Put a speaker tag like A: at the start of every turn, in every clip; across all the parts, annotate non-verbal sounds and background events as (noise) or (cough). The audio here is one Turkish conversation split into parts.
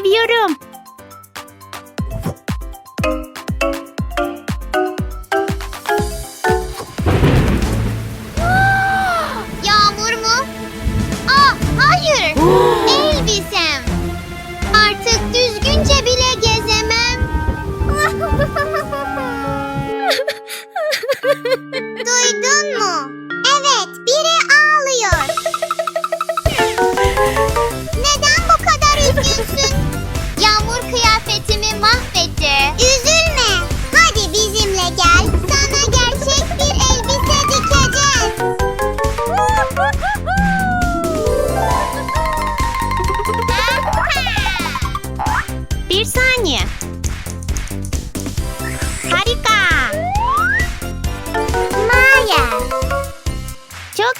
A: seviyorum.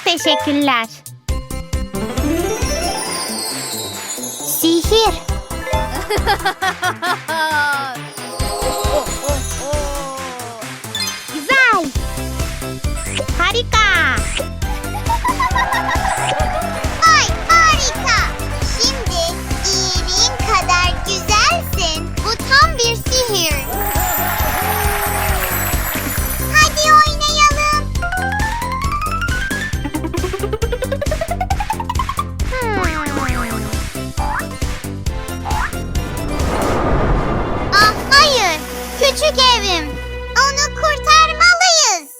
A: Teşekkürler. Sihir. (laughs) küçük evim.
B: Onu kurtarmalıyız.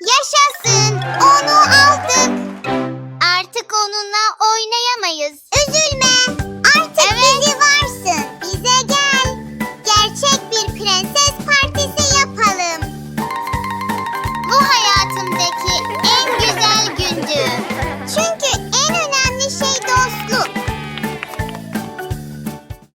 B: Yaşasın. Onu aldık.
A: Artık onunla oynayamayız.